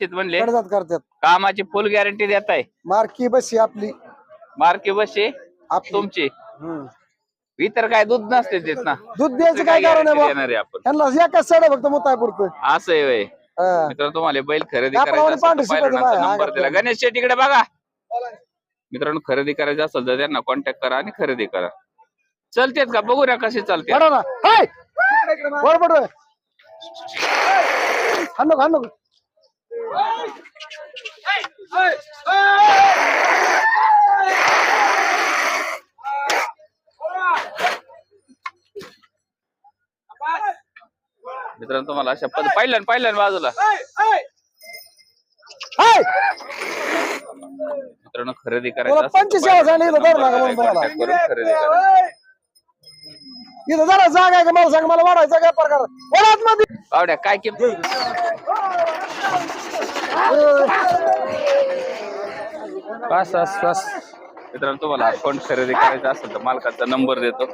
शेत म्हणले. करतात. कामाची फुल गॅरंटी देत आहे मार्की बशी आपली. मार्के बसे आपली. तुमची. हम्म. इतर काय दूध नसते देत ना. दूध द्यायचं काय कारण guarantee आहे? देणार आहे आपण. त्यांना एकच सड फक्त मुताय पुरतं असं आहे. मित्रांनो तुम्हाला बैल खरेदी करायचा पांढरी असेल तर शिपाई पहिल्यांदा बाय, नंबर दिला. गणेश शेट इकडे बघा. मित्रांनो खरेदी करायचं असेल तर त्यांना कॉन्टॅक्ट करा आणि खरेदी करा. चलतेत का? बघू ना कसे चालते. ना. हाय! बरोबर हाणलो हाणलो मित्रांनो तुम्हाला अशा पद पाहिलं पाहिलं बाजूला. मित्रांनो खरेदी करायचं पंचवीस contact करून खरेदी करा. इथं जरा जागा आहे का मला सांग मला वाढायचा काय प्रकार? वडात मध्ये काय किंमत? बस बस बस. मित्रांनो तुम्हाला अकाउंट खरेदी करायचा असेल तर मालकाचा नंबर देतो.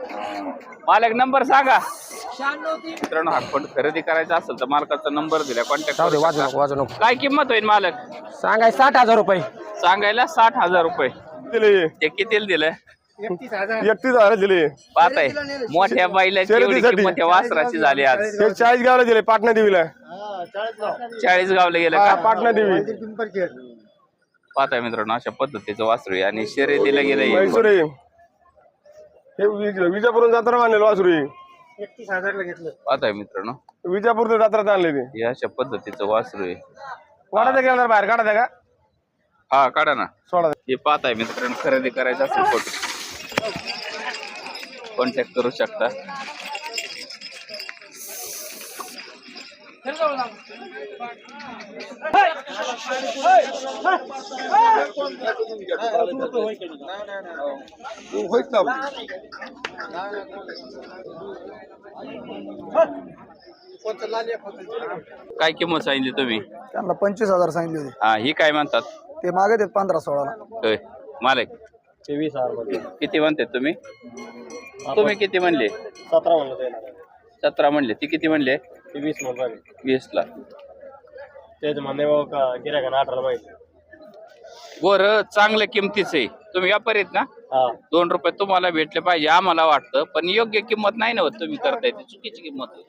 मालक नंबर सांगा. मित्रांनो अकाउंट खरेदी करायचा असेल तर मालकाचा नंबर दिला. कॉन्टॅक्ट जाऊ दे वाजू नको वाजू नको. काय किंमत होईल मालक? सांगाय साठ हजार रुपये. सांगायला साठ हजार रुपये. दिले. ते कितीला दिलं एकतीस हजार. दिले. पाहत आहे मोठ्या बैलाची एवढी शर्यतीसाठी. किंमत या वासराची झाली आज. हे चाळीस गावला दिले पाटणा देवीला. चाळीस गावला गेलं हा, का? पाटणा देवी. पाहताय मित्रांनो अशा पद्धतीचं वासरू आहे आणि शर्यतीला गेलं म्हैसूर आहे. हे विज- विजापूरून जत्रा आणलेलं वासरू आहे. पाहताय मित्रांनो. विजापूरचं जत्रात आणले ते. हे अशा पद्धतीचं वासरू आहे. वाढायचं गेला बाहेर काढायचा का? हा काढा ना. सोडा हे पाहताय मित्रांनो खरेदी करायचं असेल फोटो. कॉन्टॅक्ट करू शकता. काय किंमत सांगितली तुम्ही? त्यांना पंचवीस हजार सांगितले होते. हा ही काय म्हणतात? ते मागे देत पंधरा सोळाला. होय मालक. तेवीस किती म्हणते तुम्ही? तुम्ही किती म्हणले? सतरा म्हणलं सतरा म्हणले. ती किती म्हणले? ते वीस म्हणलं वीस ला तेच म्हणणे का गिरायका अठराला माहिती. गोर चांगल्या किमतीच आहे. तुम्ही व्यापारी आहेत ना? दोन रुपये तुम्हाला भेटले पाहिजे आम्हाला वाटतं. पण योग्य किंमत नाही ना होत. तुम्ही करताय ती चुकीची किंमत आहे.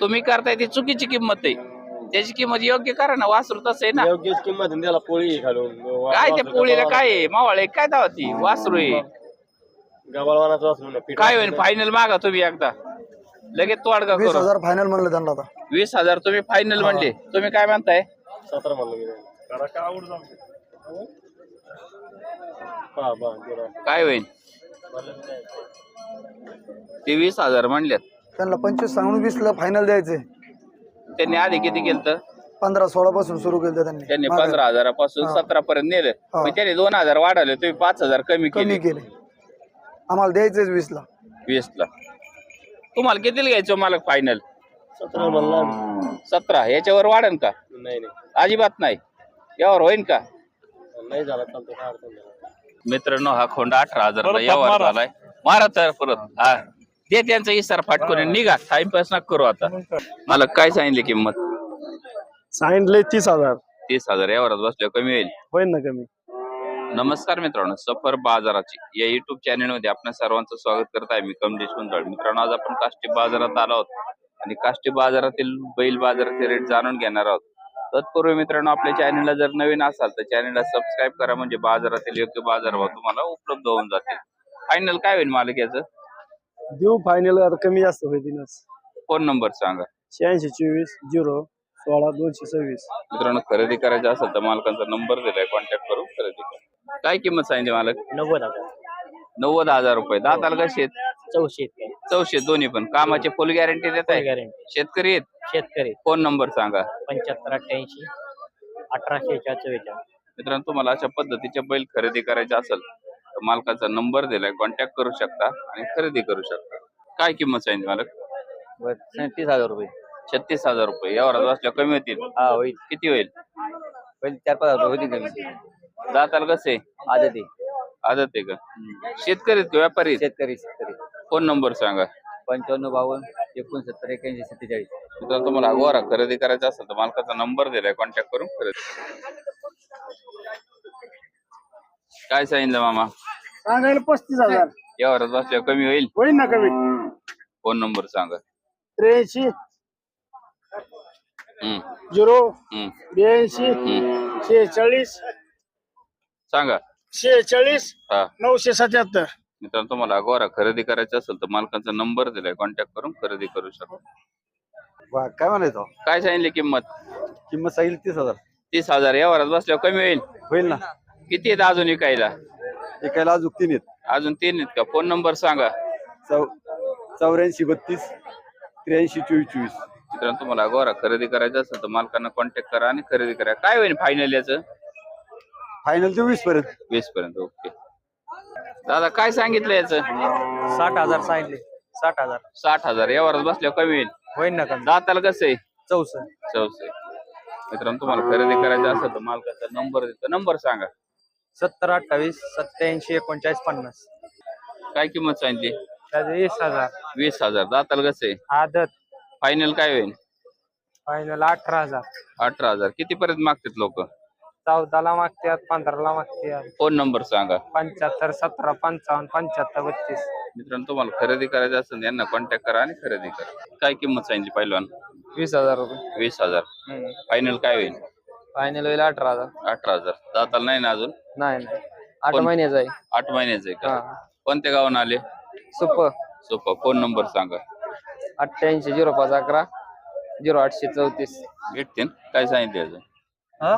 तुम्ही करताय ती चुकीची किंमत आहे. त्याची किंमत योग्य करा ना वासरू तसं आहे ना. योग्य किंमत त्याला पोळी घालून काय त्या पोळीला काय आहे? मावळ आहे काय दावा ती? वासरू आहे. गबाळवानाचं काय होईल फायनल मागा तुम्ही एकदा. लगेच तोडगा वीस करू हजार फायनल म्हणलं त्यांना आता. वीस हजार तुम्ही फायनल म्हणले. तुम्ही काय म्हणताय? सतरा म्हणलं काय होईल ते वीस हजार म्हणल्यात त्यांना पंचवीस सांगून वीस ला फायनल द्यायचे. त्यांनी आधी किती केलं पंधरा सोळा पासून सुरू केलं त्यांनी. त्यांनी पंधरा हजारापासून सतरा पर्यंत नेलं. हा. मग त्यांनी दोन हजार वाढवले तुम्ही पाच हजार कमी कमी केले. केले आम्हाला द्यायचेच वीस ला. वीस ला. तुम्हाला कितीला घ्यायचं मला फायनल सतरा म्हणला. सतरा. याच्यावर वाढन का? नाही नाही. अजिबात नाही. यावर होईन का? नाही झाला चालतो काय अडचण नाही. मित्रांनो हा खोंड अठरा हजारला यावर झालाय. मारा तर परत. हा. ते त्यांचा इसार फाटकून निघा. टाइमपास नका करू आता. मला काय सांगितली किंमत? सांगितले तीस हजार. तीस हजार. यावरात बसल्या कमी होईल. होईल ना कमी. नमस्कार मित्रांनो सफर बाजाराची. या युट्यूब चॅनलमध्ये आपण सर्वांचं स्वागत करत आहे. मी कमलेश कुंजाळ. मित्रांनो आज आपण काष्टी बाजारात आलो आहोत. आणि काष्टी बाजारातील बैल बाजाराचे रेट जाणून घेणार आहोत. तत्पूर्वी मित्रांनो आपल्या चॅनलला जर नवीन असाल तर चॅनलला सबस्क्राईब करा. म्हणजे बाजारातील योग्य बाजारभाव तुम्हाला उपलब्ध होऊन जातील. फायनल काय होईल मालक याचं देऊ फायनल आता कमी जास्त होईलच फोन नंबर सांगा? शहाऐंशी चोवीस झिरो सोळा दोनशे सव्वीस. मित्रांनो खरेदी करायचं असेल तर मालकांचा नंबर दिलाय कॉन्टॅक्ट करून खरेदी करा. काय किंमत सांगितली मालक? नव्वद हजार. नव्वद हजार रुपये. दाताला कसे आहेत? चौशे चौशे दोन्ही पण. कामाची फुल गॅरंटी देत आहे गॅरंटी शेतकरी आहेत? शेतकरी फोन नंबर सांगा? पंच्याहत्तर अठ्ठ्याऐंशी अठराशे चव्वेचाळीस. मित्रांनो तुम्हाला अशा पद्धतीचे बैल खरेदी करायचे असेल मालकाचा नंबर दिलाय कॉन्टॅक्ट करू शकता आणि खरेदी करू शकता. काय किंमत सांगितली मालक? तीस हजार रुपये. छत्तीस हजार रुपये. यावर असल्या कमी होतील. हा होईल. किती होईल? पहिले चार पाच हजार होती कमी. दाताला कसे? आदती आदत आहे का? शेतकरी आहेत का व्यापारी आहेत? शेतकरी शेतकरी. फोन नंबर सांगा. पंचावन्न बावन्न एकोणसत्तर एक्याऐंशी सत्तेचाळीस. मित्रांनो तुम्हाला गोरा खरेदी करायचा असेल तर मालकाचा नंबर दिलाय कॉन्टॅक्ट करून खरेदी. काय सांगितलं मामा? सांगायला पस्तीस हजार. यावरच बसल्यावर कमी होईल? होईल ना कमी. फोन नंबर सांगा. त्र्याऐंशी. हम्म. झिरो. हम्म. ब्याऐंशी. हम्म. शेहेचाळीस. सांगा. शेहेचाळीस. हा. नऊशे सत्याहत्तर. मित्रांनो तुम्हाला गोरा खरेदी करायचा असेल तर मालकाचा नंबर दिलाय. कॉन्टॅक्ट करून खरेदी करू शकता. काय म्हणायचं? काय सांगितली किंमत? किंमत सांगितली तीस हजार. तीस हजार. यावरच बसल्यावर कमी होईल? होईल ना. किती आहेत अजून विकायला? एकाला अजून तीन आहेत. अजून तीन आहेत का? फोन नंबर सांगा. चौ चौऱ्याऐंशी बत्तीस त्र्याऐंशी चोवीस चोवीस. मित्रांनो तुम्हाला गोरा खरेदी करायचा असेल तर मालकांना कॉन्टॅक्ट करा आणि खरेदी करा. काय होईल फायनल याचं? फायनल चोवीसपर्यंत. वीस पर्यंत ओके. दादा काय सांगितलं याचं? साठ हजार सांगितले. साठ हजार. साठ हजार. यावरच बसल्यावर कमी होईल. होईल ना कमी. दाताला कसं आहे? चौसष्ट. चौसे मित्रांनो तुम्हाला खरेदी करायचं असेल तर मालकाचा नंबर देतो. नंबर सांगा. सत्तर अठ्ठावीस सत्याऐंशी एकोणचाळीस पन्नास. काय किंमत सांगितली? त्याचे वीस हजार. वीस हजार. दाताला कसं आहे? आदत फायनल काय होईल? फायनल अठरा हजार. अठरा हजार. किती पर्यंत मागतात लोक? चौदाला मागतात पंधराला मागतात फोन नंबर सांगा. पंच्याहत्तर सतरा पंचावन्न पंच्याहत्तर बत्तीस. मित्रांनो तुम्हाला खरेदी करायचं असेल यांना कॉन्टॅक्ट करा आणि खरेदी करा. काय किंमत सांगितली पहिलवान? वीस हजार रुपये. वीस हजार. फायनल काय होईल? फायनल होईल अठरा हजार. अठरा हजार. दाताला नाही ना अजून? नाही नाही. आठ पण- महिन्याचा आहे. आठ महिन्याचं आहे का? हा. कोणत्या गावून आले? सुपर सोपा फोन नंबर सांगा. अठ्ठ्याऐंशी झिरो पाच अकरा झिरो आठशे चौतीस. भेटते काय सांगितलं याचं? हा?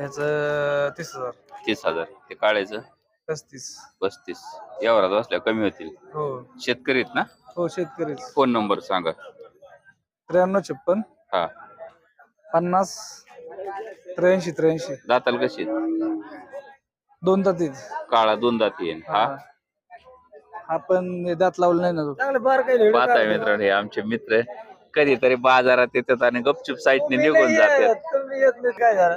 याच तीस हजार. तीस हजार. ते काळ्याचं पस्तीस. पस्तीस. यावरात बसल्या कमी होतील. हो. शेतकरी आहेत ना? हो शेतकरीच. फोन नंबर सांगा. त्र्याण्णव छप्पन. हा. पन्नास त्र्याऐंशी त्र्याऐंशी. दाताला कशी आहेत? दोन दातीत काळा दोन दाती आहे. हा? आपण दात लावलं नाही ना तो. चांगलं बार काही पाहताय मित्रांनो हे आमचे मित्र कधीतरी बाजारात येतात आणि गपचूप साईडने निघून जातात. तुम्ही येत नाही काय झालं?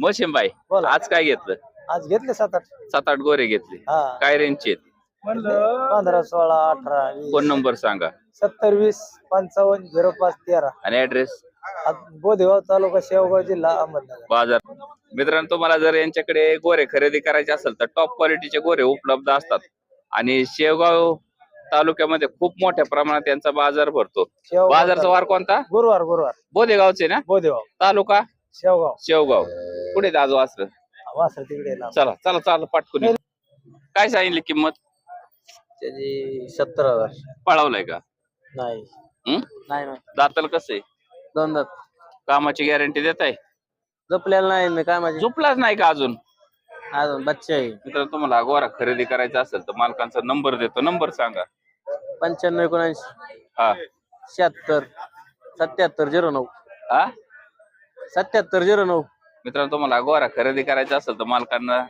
मोशिमबाई बोला. आज काय घेतलं? आज घेतले सात आठ सात आठ गोरे घेतले. हा. काय रेंजचे पंधरा सोळा अठरा वीस. फोन नंबर सांगा. सत्तर वीस पंचावन्न झिरो पाच तेरा. आणि ऍड्रेस बोधेगाव तालुका शेवगाव जिल्हा अहमदनगर. बाजार. मित्रांनो तुम्हाला जर यांच्याकडे गोरे खरेदी करायचे असेल तर टॉप क्वालिटीचे गोरे उपलब्ध असतात. आणि शेवगाव तालुक्यामध्ये खूप मोठ्या प्रमाणात यांचा बाजार भरतो. शेवगाव बाजारचा वार कोणता? गुरुवार गुरुवार. बोधेगावचे ना? बोधेगाव. तालुका? शेवगाव. शेवगाव. पुढे दाजो असलं वासर? तिकडे लांब. चला चला चला पाटकून ये. काय सांगितली किंमत? त्याची सत्तर हजार. पळवलाय का? नाही. हं? नाही नाही दाताला कसं आहे? दोन दात कामाची गॅरंटी देत आहे जपलेला नाही मी काय माझी झोपलाच नाही का अजून? अजून बच्चे आहे. मित्र तुम्हाला गोरा खरेदी करायचा असेल तर मालकांचा नंबर देतो. नंबर सांगा. पंच्याण्णव एकोणऐंशी. हा. शहात्तर. सत्याहत्तर झिरो नऊ. हा? सत्याहत्तर झिरो नऊ. मित्रांनो तुम्हाला गोरा खरेदी करायचा असेल तर मालकांना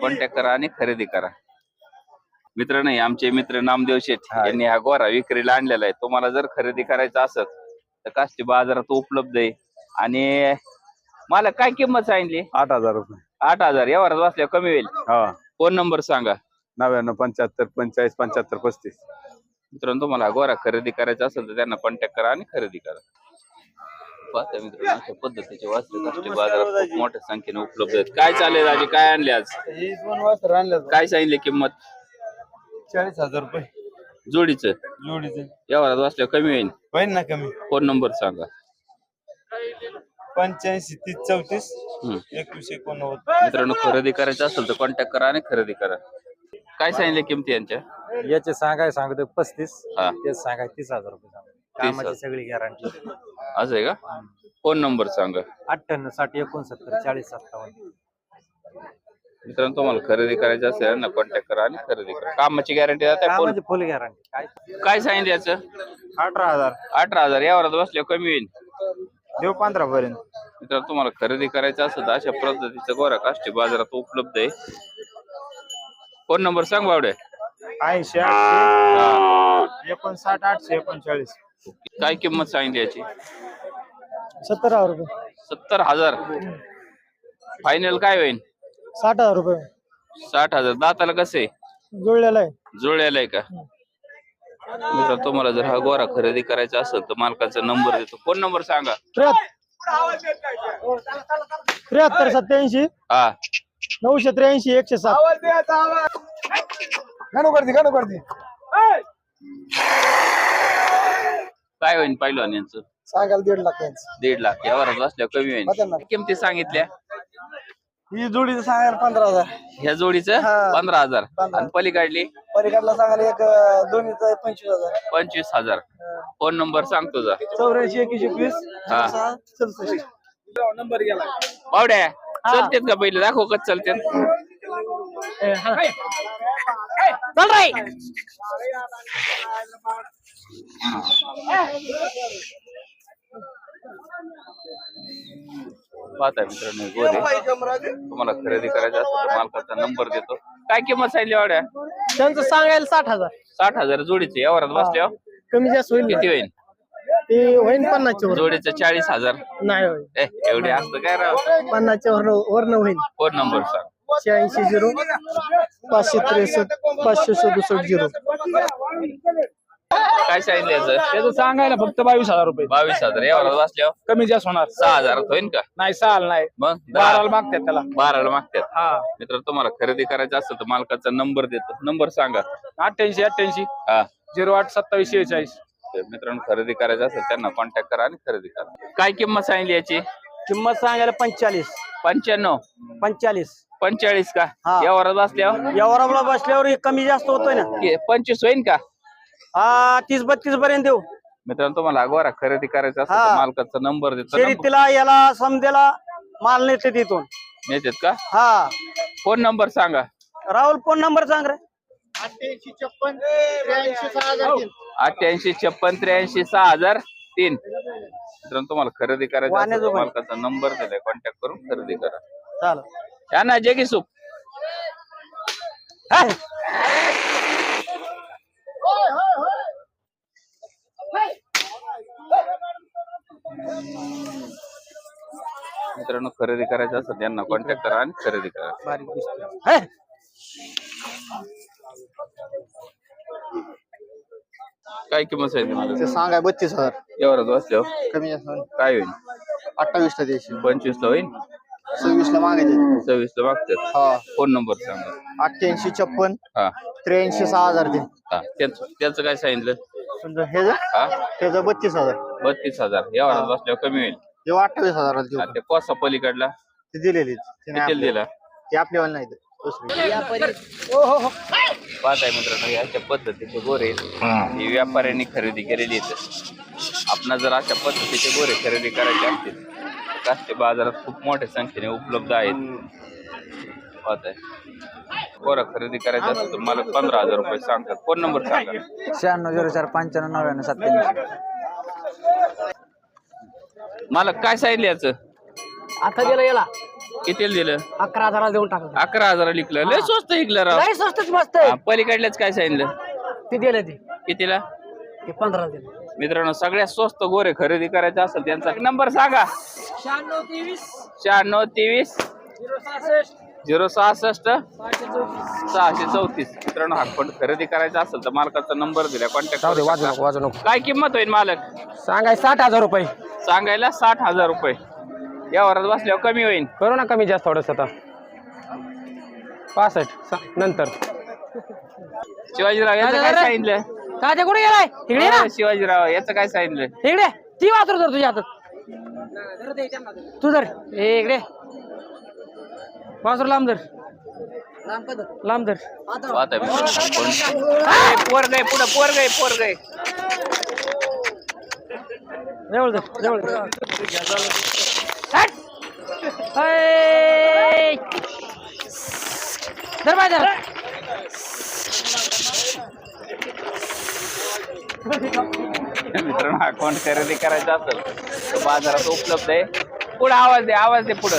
कॉन्टॅक्ट करा आणि खरेदी करा. मित्र नाही आमचे मित्र नामदेव शेठ यांनी हा गोरा विक्रीला आणलेला आहे. तुम्हाला जर खरेदी करायचा असेल तर काष्टी बाजारात उपलब्ध आहे. आणि मला काय किंमत सांगितली? आठ हजार रुपये. आठ हजार. यावर बसल्या कमी होईल. हा. फोन नंबर सांगा. नव्याण्णव पंच्याहत्तर पंचेचाळीस पंच्याहत्तर पस्तीस. मित्रांनो तुम्हाला गोरा खरेदी करायचा असेल तर त्यांना कॉन्टॅक्ट करा आणि खरेदी करा. पाहता मित्रांनो अशा पद्धतीचे काष्टी बाजारात खूप मोठ्या संख्येने उपलब्ध आहेत. काय चालेल आजी काय आणले आज? ही दोन वासर आणलं काय सांगितले किंमत? चाळीस हजार रुपये. जोडीचं? जोडीचे. यावर वाचल्या कमी होईल होईल ना कमी. फोन नंबर सांगा. पंच्याऐंशी तीस चौतीस. हम्म. एकवीस एकोणनव्वद. मित्रांनो खरेदी करायचं असेल तर कॉन्टॅक्ट करा आणि खरेदी करा. काय सांगितले किमती यांच्या? याचे सांगाय सांगतो पस्तीस. हा. तेच सांगाय तीस हजार रुपये सांगतो हजार. कामाची सगळी गॅरंटी असं आहे का? फोन नंबर सांगा. अठ्ठ्याण्णव साठ एकोणसत्तर चाळीस सत्तावन्न. मित्रांनो तुम्हाला खरेदी करायचं असेल ना कॉन्टॅक्ट करा आणि खरेदी करा. कामाची गॅरंटी कामाची फुल गॅरंटी काय? काय सांगितलं याचं? अठरा हजार. अठरा हजार. यावर बसल्या कमी होईल. देऊ पंधरा पर्यंत मित्रांनो तुम्हाला खरेदी करायचं असेल तर अशा पद्धतीचं गोरा काष्टी बाजारात उपलब्ध आहे. फोन नंबर सांग बावडे ऐंशी आठशे एकोणसाठ आठशे एकोणचाळीस. काय किंमत सांगितली याची? सत्तर हजार रुपये. सत्तर हजार. फायनल काय होईल साठ हजार रुपये. साठ हजार. दाताला कसं आहे? जुळलेला आहे. जुळलेलं आहे का? मित्र तुम्हाला जर हा गोरा खरेदी करायचा असेल तर मालकाचा नंबर देतो. फोन नंबर सांगा? त्र्याहत्तर. सत्याऐंशी. हा. नऊशे त्र्याऐंशी एकशे सात. गाणू करते गाणू करते. काय होईल पहिलं यांचं? सांगायला दीड लाख यांचं दीड लाख. यावर असल्या कमी. होईल किमती सांगितल्या? ही जोडीचं सांगायला पंधरा हजार. ह्या जोडीचं हा. पंधरा हजार. पंधरा. आणि पलीकडली पलीकडला सांगायला एक अं, दोन्हीचं पंचवीस हजार. पंचवीस हजार. फोन नंबर सांग तुझा. चौऱ्याऐंशी एकवीस एकवीस हा. सहा सदुसष्ट पावड्या चलतेत का पहिले? दाखव कच चालतेत. चल रे. पाहता मित्रांनो गोरे. तुम्हाला खरेदी करायचं असेल तर मालकाचा नंबर देतो. काय किंमत सांगली वाड्या त्यांचं सांगायला साठ हजार. साठ हजार जोडीचे यावरात बसल्यावर कमी जास्त होईल किती होईल? ते होईल पन्नासच्या वर. जोडीचं चाळीस हजार. नाही होईल. ए एवढे असतं काय राव? पन्नासच्या वर वरनं होईल. फोन नंबर सांग. शहाऐंशी झिरो पाचशे त्रेसष्ट पाचशे सदुसष्ट झिरो. काय सांगितलं याचं त्याचं? सांगायला फक्त बावीस हजार रुपये. बावीस हजार. यावरात बसल्यावर? कमी जास्त होणार. सहा हजारात होईल का? नाही साल नाही. मग? बाराला मागतात त्याला. बाराला मागतात? हा. मित्र तुम्हाला खरेदी करायचं असेल तर मालकाचा नंबर देतो. नंबर सांगा. अठ्ठ्याऐंशी अठ्ठ्याऐंशी. हा. झिरो आठ सत्तावीस शेहेचाळीस. तर मित्रांनो खरेदी करायचं असेल त्यांना कॉन्टॅक्ट करा आणि खरेदी करा. काय किंमत सांगितली याची? किंमत सांगायला पंचेचाळीस. पंच्याण्णव. पंचेचाळीस. पंचेचाळीस का? हा. यावरात बसल्यावर? यावर बसल्यावर एक कमी जास्त होतोय ना. पंचवीस होईल का? हा तीस बत्तीस पर्यंत देऊ. मित्रांनो तुम्हाला अगोदर खरेदी करायचं असेल तर हा. मालकाचा नंबर देतो. शर्यतीला याला समजेला माल नेते तिथून. नेतात का? हा. फोन नंबर सांगा. राहुल फोन नंबर सांग रे. अठ्ठ्याऐंशी छप्पन त्र्याऐंशी सहा हजार तीन. मित्रांनो तुम्हाला खरेदी करायचं असेल तर वाण्याजोगाई. मालकाचा नंबर दिलाय. कॉन्टॅक्ट करून खरेदी करा. चाल या ना जगी सूप मित्रांनो खरेदी करायचं असेल त्यांना कॉन्टॅक्ट करा आणि खरेदी करा. काय किंमत सांगितली मला? ते सांगाय बत्तीस हजार. एवढं बसल्यावर कमी जास्त होईल. काय होईल? अठ्ठावीस ला द्यायची पंचवीस ला होईल? सव्वीस ला मागायचे. सव्वीस ला मागतात. हा. फोन नंबर सांगा. अठ्ठ्याऐंशी छप्पन. हा. त्र्याऐंशी सहा हजार ते हा. त्याचं त्याचं काय सांगितलं? समजा हे जर हा? त्याचं बत्तीस हजार. बत्तीस हजार. एवढं बसल्यावर कमी होईल. जेव्हा अठ्ठावीस हजाराला देऊ. हा, ते कोसा पलीकडला. ते दिलेली किती दिला? ते आपल्याला नाही ते दुसरी. पाहत आहे मित्रांनो हे अशा पद्धतीचे गोरे हे व्यापाऱ्यांनी खरेदी केलेली आहेत. आपण जर अशा पद्धतीचे गोरे खरेदी करायचे असतील काष्टी बाजारात खूप मोठ्या संख्येने उपलब्ध आहेत. आहे. गोरा खरेदी करायचं असेल तर मला पंधरा हजार रुपये सांगतात. फोन नंबर सांगा. शहाण्णव झिरो चार पंच्याण्णव नव्याण्णव सत्त्याण्णव मला काय सांगितलं याचं? आता गेलं याला. कितीला दिलं? अकरा हजाराला देऊन टाकलं. अकरा हजार लिखलं लय स्वस्त ऐकलं राव. नाही स्वस्तच मस्त आहे. हा, पलीकडल्याच काय सांगितलं? ते दिलं ते. कितीला? ते पंधरा दिलं. मित्रांनो सगळ्यात स्वस्त गोरे खरेदी करायचे असेल त्यांचा नंबर सांगा. शहाण्णव तेवीस. शहाण्णव तेवीस. झिरो सहासष्ट. झिरो सहासष्ट. सहाशे चौतीस. मित्रांनो हा फंड खरेदी करायचा असेल तर मालकाचा नंबर दिला कॉन्टॅक्ट वाजू नको वाजू नको. काय किंमत होईल मालक? सांगाय साठ हजार रुपये. सांगायला साठ हजार रुपये. या वरात बसल्यावर कमी होईल करू ना कमी जास्त थोडस आता. पासष्ट सा- नंतर. शिवाजीराव याचं काय सांगितलं? काय ते कुठे गेलाय? ना. हो, शिवाजीराव याचं काय सांगितलं इकडे. ती वासरू धर तुझ्या हातात. तू धर. ए इकडे. वासरू लांब धर. लांब धर. कोण- पोर गय पुढं पोर गय पोर गय जवळ धर जवळ धर. हट! ऐ! धर बाय धर मित्रांनो हा कोण खरेदी करायचा असेल तर बाजारात उपलब्ध आहे. पुढे आवाज दे आवाज दे पुढं.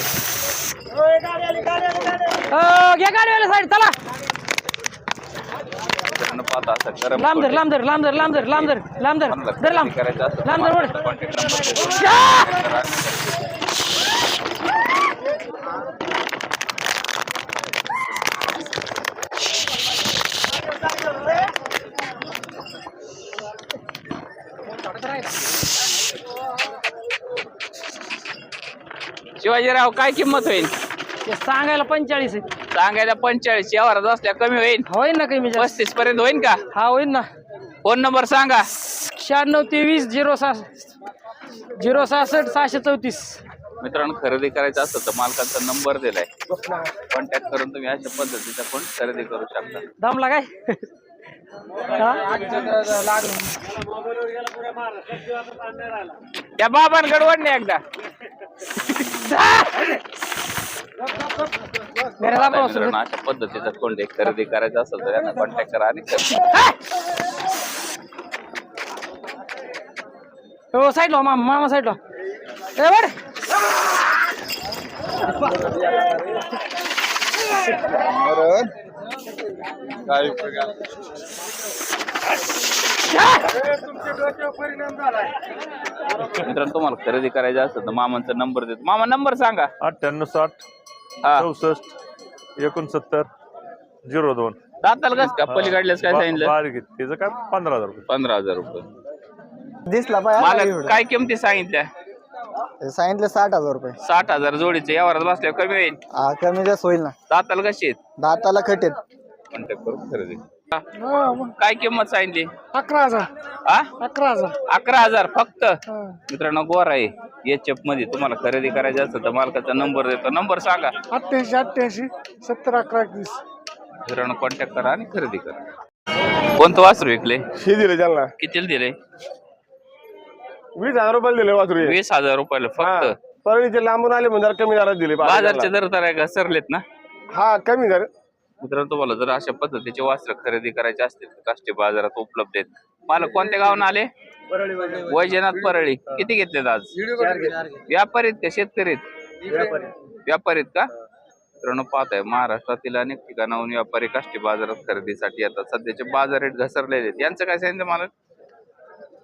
घ्या गाडीवाला साईड चला. मित्रांनो पाहता असं गरम लांब धर लांब धर लांब धर लांब धर लांब धर लांब धर. कोणाला धर लांब. खरेदी करायचं असेल तर लांब धर वळ. मालकाचा contact number देतो. या! करा आणि खरेदी करा. शिवाजीराव काय किंमत होईल? सांगायला पंचेचाळीस आहे. सांगायला पंचेचाळीस यावर असल्या कमी होईल. होईल ना कमी जास्त. पस्तीस पर्यंत होईल का? हा होईल ना. फोन नंबर सांगा. शहाण्णव तेवीस झिरो सहा झिरो सहासष्ट सहाशे चौतीस. मित्रांनो खरेदी करायचं असेल तर मालकाचा नंबर दिलाय. कॉन्टॅक्ट करून तुम्ही अशा पद्धतीचा पण खरेदी करू शकता. दमला काय? त्या बाबांकडे वडणे एकदा. मित्रांनो अशा पद्धतीचा कोण खरेदी करायचा असेल तर यांना कॉन्टॅक्ट करा आणि खरेदी हो साईडला मामा मामा साईडला ए बड मित्रांनो तुम्हाला खरेदी करायचं असेल तर मामांचा नंबर देतो. मामा नंबर सांगा. अठ्ठ्याण्णव साठ हा. चौसष्ट एकोणसत्तर झिरो दोन. दाताल कस का पलीकडल्यास काय सांगितलं? बारीक आहे. त्याचं काय? पंधरा हजार रुपये. पंधरा हजार रुपये. दिसला मला पाहिजे काय किमती सांगितल्या? सांगितलं साठ हजार रुपये. साठ हजार जोडीचे. यावरात बसल्यावर कमी होईल. हा कमी जास्त होईल ना. दाताल कशी आहेत? दाताला खटेत कॉन्टॅक्ट करून खरेदी. हा. काय किंमत सांगितली? अकरा हजार. हा? अकरा हजार. अकरा हजार फक्त? मित्रांनो गोर आहे. एच मध्ये तुम्हाला खरेदी करायची असेल तर मालकाचा नंबर देतो. नंबर सांगा. अठ्ठ्याऐंशी अठ्ठ्याऐंशी सत्तर अकरा एकवीस. मित्रांनो कॉन्टॅक्ट करा आणि खरेदी करा. कोणतं वासरू विकले? हे दिले त्यांना. कितीला दिले? वीस हजार रुपये दिले वासरू. वीस हजार रुपयाला फक्त? परळीचे लांबून आले म्हणजे जरा कमी दरात दिले. बाजारचे दर तर आहे घसरलेत ना? हा कमी दर. मित्रांनो तुम्हाला जर अशा पद्धतीचे वस्त्र खरेदी करायचे असतील तर काष्टी बाजारात उपलब्ध आहेत. मला कोणत्या गावून आले? वैजनाथ परळी. किती घेतलेत आज? व्यापारीत का शेतकरी व्यापारीत का? मित्रांनो पाहत आहे महाराष्ट्रातील अनेक ठिकाणाहून व्यापारी काष्टी बाजारात खरेदीसाठी येतात. सध्याचे बाजार रेट घसरलेले आहेत. यांचं काय सांगितलं मला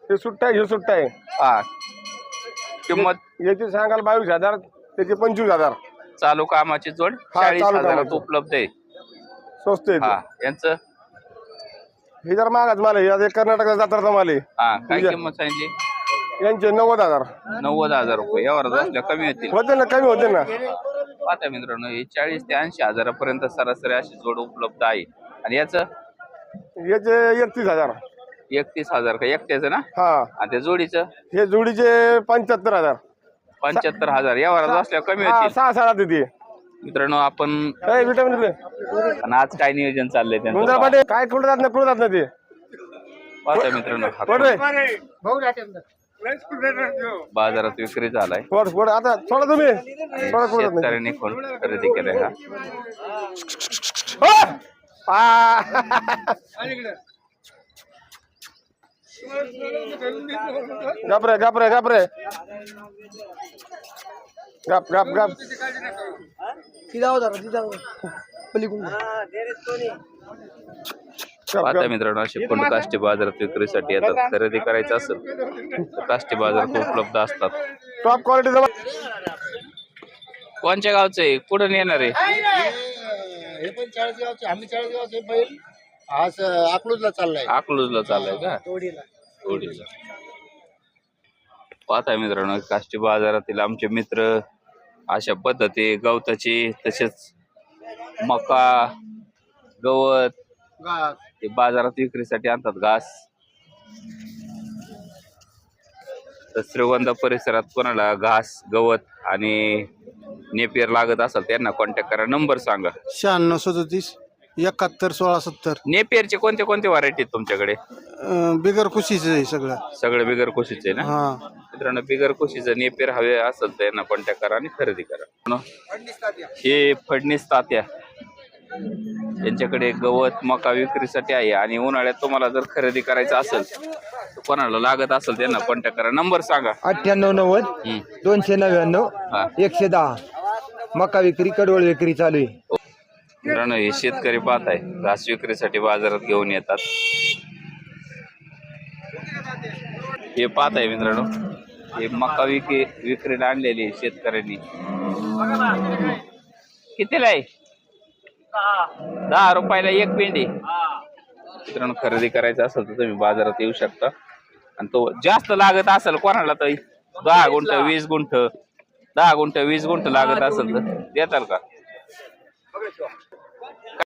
ते सुट्टा आहे हे सुट्टा आहे. हा. किंमत? याची सांगाल बावीस हजार त्याचे पंचवीस हजार. चालू कामाची जोड हा, चाळीस चालू हजारात कामाची. उपलब्ध आहे. स्वस्त आहे हा यांचं? ते. हे जर महागाच माल आहे. कर्नाटकाचा जात्राचा माल आहे. हा काय तुझ्या- किंमत सांगितली? यांचे नव्वद हजार. नव्वद हजार रुपये. यावर बसल्या कमी होतील. होते ना कमी होते ना. पाहता मित्रांनो हे चाळीस ते ऐंशी हजारापर्यंत सरासरी अशी जोड उपलब्ध आहे. आणि याचं? याचे एकतीस हजार. एकतीस हजार का? एकट्याचं ना? हा. आणि त्या जोडीचं? हे जोडीचे पंच्याहत्तर हजार. पंच्याहत्तर हजार. यावर बसल्या कमी हा होतील. सहा साडा देते मित्रांनो आपण काय विटामिन आणि आज काय नियोजन चाललंय त्यांचं? काय कुठं जात नाही कुठं जात नाही ते? मित्रांनो हा. बाजारात विक्री झालाय. आता सोडा तुम्ही. सोडा कुठं जात नाही. शेतकऱ्यांनी कोण खरेदी केलाय हा? हो! आ! गप रे गप रे गप रे गप गप गप गप मित्रांनो असे कोण काष्टी बाजारात विक्रीसाठी येतात. खरेदी करायचं असेल तर काष्टी बाजारात उपलब्ध असतात. टॉप क्वालिटीचा कोणच्या गावचं आहे? कुठून येणार आहे? हे पण चाळीस गावचे आम्ही चाळीस गावचे बैल. आज अकलूजला चाललाय. अकलूजला चाललाय का? तोडीला. पाहताय मित्रांनो काष्टी बाजारातील आमचे मित्र अशा पद्धती गवताची तसेच मका गवत ते बाजारात विक्रीसाठी आणतात घास. तर श्रीगोंदा परिसरात कोणाला घास गवत आणि नेपियर लागत असेल त्यांना कॉन्टॅक्ट करा. नंबर सांगा. शहाण्णव सदोतीस एकाहत्तर सोळा सत्तर. नेपियरचे कोणते कोणते व्हरायटी तुमच्याकडे? अं, बिगर खुशीच आहे सगळं. सगळे बिगर कोशीचे ना? हा. मित्रांनो बिगर कोशीचं नेपेर हवे असेल तर यांना कॉन्टॅक्ट करा आणि खरेदी करा. हे फडणीस तात्या. यांच्याकडे गवत मका विक्रीसाठी आहे आणि उन्हाळ्यात तुम्हाला जर खरेदी करायचं असेल तर कोणाला लागत असेल त्यांना कॉन्टॅक्ट करा. नंबर सांगा. अठ्ठ्याण्णव नव्वद हम्म. दोनशे नव्याण्णव हा. एकशे दहा. मका विक्री कडवळ विक्री चालू आहे. मित्रांनो हे शेतकरी पाहत आहे. घास विक्रीसाठी बाजारात घेऊन येतात. हे पाहत आहे मित्रांनो. हे मका विक्री विक्रीला आणलेली आहे शेतकऱ्यांनी. कितीला आहे? दहा रुपयाला एक पेंडी मित्रांनो खरेदी करायचं असेल तर तुम्ही बाजारात येऊ शकता. आणि तो जास्त लागत असेल कोणाला तरी दहा गुंठ वीस गुंठ दहा गुंठ वीस गुंठ लागत असेल तर देताल का?